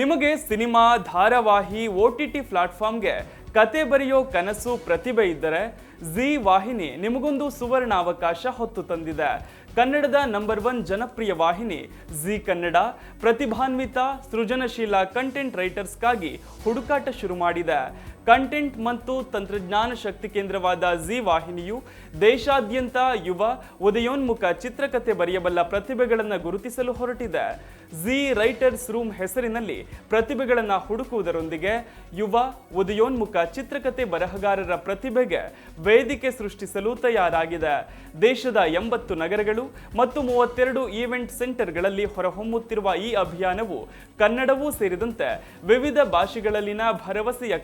ನಿಮಗೆ ಸಿನಿಮಾ ಧಾರಾವಾಹಿ O T T ಪ್ಲಾಟ್ಫಾರ್ಮ್ಗೆ ಕತೆ ಬರೆಯೋ ಕನಸು ಪ್ರತಿಭೆ ಇದ್ದರೆ ಜಿ ವಾಹಿನಿ ನಿಮಗೊಂದು ಸುವರ್ಣ ಅವಕಾಶ ಹೊತ್ತು ತಂದಿದೆ. ಕನ್ನಡದ ನಂಬರ್ ಒನ್ ಜನಪ್ರಿಯ ವಾಹಿನಿ ಜಿ ಕನ್ನಡ, ಪ್ರತಿಭಾನ್ವಿತ, ಸೃಜನಶೀಲ ಕಂಟೆಂಟ್ ರೈಟರ್ಸ್ಗಾಗಿ ಹುಡುಕಾಟ ಶುರು ಮಾಡಿದೆ. ಕಂಟೆಂಟ್ ಮತ್ತು ತಂತ್ರಜ್ಞಾನ ಶಕ್ತಿ ಕೇಂದ್ರವಾದ ಜಿ ವಾಹಿನಿಯು ದೇಶಾದ್ಯಂತ ಯುವ, ಉದಯೋನ್ಮುಖ ಚಿತ್ರಕಥೆ ಬರೆಯಬಲ್ಲ ಪ್ರತಿಭೆಗಳನ್ನು ಗುರುತಿಸಲು ಹೊರಟಿದೆ. ಜಿ ರೈಟರ್ಸ್ ರೂಮ್ ಹೆಸರಿನಲ್ಲಿ ಪ್ರತಿಭೆಗಳನ್ನು ಹುಡುಕುವುದರೊಂದಿಗೆ ಯುವ, ಉದಯೋನ್ಮುಖ ಚಿತ್ರಕಥೆ ಬರಹಗಾರರ ಪ್ರತಿಭೆಗೆ ವೇದಿಕೆ ಸೃಷ್ಟಿಸಲು ತಯಾರಾಗಿದೆ. ದೇಶದ ಎಂಬತ್ತು ನಗರಗಳು ಮತ್ತು ಮೂವತ್ತೆರಡು ಈವೆಂಟ್ ಸೆಂಟರ್ಗಳಲ್ಲಿ ಹೊರಹೊಮ್ಮುತ್ತಿರುವ ಈ ಅಭಿಯಾನವು ಕನ್ನಡವೂ ಸೇರಿದಂತೆ ವಿವಿಧ ಭಾಷೆಗಳಲ್ಲಿನ ಭರವಸೆಯ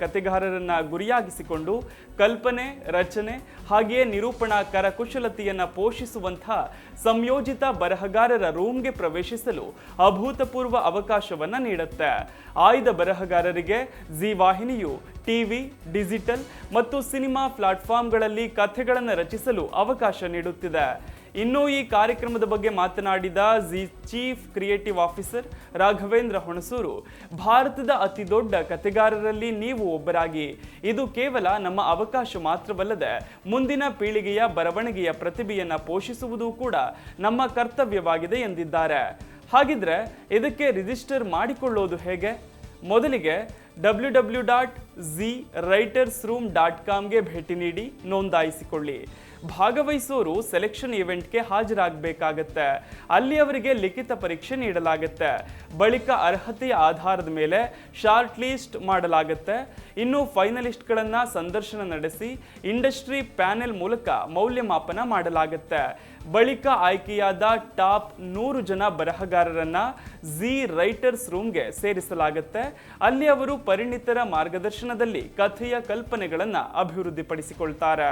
ಕತೆಗಾರರನ್ನ ಗುರಿಯಾಗಿಸಿಕೊಂಡು ಕಲ್ಪನೆ, ರಚನೆ ಹಾಗೆಯೇ ನಿರೂಪಣಾ ಕರಕುಶಲತೆಯನ್ನು ಪೋಷಿಸುವಂತಹ ಸಂಯೋಜಿತ ಬರಹಗಾರರ ರೂಮ್ಗೆ ಪ್ರವೇಶಿಸಲು ಅಭೂತಪೂರ್ವ ಅವಕಾಶವನ್ನ ನೀಡುತ್ತೆ. ಆಯ್ದ ಬರಹಗಾರರಿಗೆ ಜಿ ವಾಹಿನಿಯು ಟಿವಿ ಡಿಜಿಟಲ್ ಮತ್ತು ಸಿನಿಮಾ ಪ್ಲಾಟ್ಫಾರ್ಮ್ಗಳಲ್ಲಿ ಕಥೆಗಳನ್ನು ರಚಿಸಲು ಅವಕಾಶ ನೀಡುತ್ತಿದೆ. ಇನ್ನು ಈ ಕಾರ್ಯಕ್ರಮದ ಬಗ್ಗೆ ಮಾತನಾಡಿದ Zee chief creative officer Raghavendra Honasur, ಭಾರತದ ಅತಿ ದೊಡ್ಡ ಕತೆಗಾರರಲ್ಲಿ ನೀವು ಒಬ್ಬರಾಗಿ. ಇದು ಕೇವಲ ನಮ್ಮ ಅವಕಾಶ ಮಾತ್ರವಲ್ಲದೆ ಮುಂದಿನ ಪೀಳಿಗೆಯ ಬರವಣಿಗೆಯ ಪ್ರತಿಭೆಯನ್ನು ಪೋಷಿಸುವುದು ಕೂಡ ನಮ್ಮ ಕರ್ತವ್ಯವಾಗಿದೆ ಎಂದಿದ್ದಾರೆ. ಹಾಗಿದ್ರೆ ಇದಕ್ಕೆ ರಿಜಿಸ್ಟರ್ ಮಾಡಿಕೊಳ್ಳೋದು ಹೇಗೆ? ಮೊದಲಿಗೆ W W dot Zee writers room dot ಕಾಮ್ಗೆ ಭೇಟಿ ನೀಡಿ ನೋಂದಾಯಿಸಿಕೊಳ್ಳಿ. ಭಾಗವಹಿಸೋರು ಸೆಲೆಕ್ಷನ್ ಇವೆಂಟ್ಗೆ ಹಾಜರಾಗಬೇಕಾಗತ್ತೆ. ಅಲ್ಲಿ ಅವರಿಗೆ ಲಿಖಿತ ಪರೀಕ್ಷೆ ನೀಡಲಾಗುತ್ತೆ. ಬಳಿಕ ಅರ್ಹತೆಯ ಆಧಾರದ ಮೇಲೆ ಶಾರ್ಟ್ ಲೀಸ್ಟ್ ಮಾಡಲಾಗುತ್ತೆ. ಇನ್ನು ಫೈನಲಿಸ್ಟ್ಗಳನ್ನು ಸಂದರ್ಶನ ನಡೆಸಿ ಇಂಡಸ್ಟ್ರಿ ಪ್ಯಾನೆಲ್ ಮೂಲಕ ಮೌಲ್ಯಮಾಪನ ಮಾಡಲಾಗುತ್ತೆ. ಬಳಿಕ ಆಯ್ಕೆಯಾದ ಟಾಪ್ ನೂರು ಜನ ಬರಹಗಾರರನ್ನ ಜಿ ರೈಟರ್ಸ್ ರೂಮ್ಗೆ ಸೇರಿಸಲಾಗುತ್ತೆ. ಅಲ್ಲಿ ಅವರು ಪರಿಣಿತರ ಮಾರ್ಗದರ್ಶನದಲ್ಲಿ ಕಥೆಯ ಕಲ್ಪನೆಗಳನ್ನು ಅಭಿವೃದ್ಧಿಪಡಿಸಿಕೊಳ್ತಾರೆ.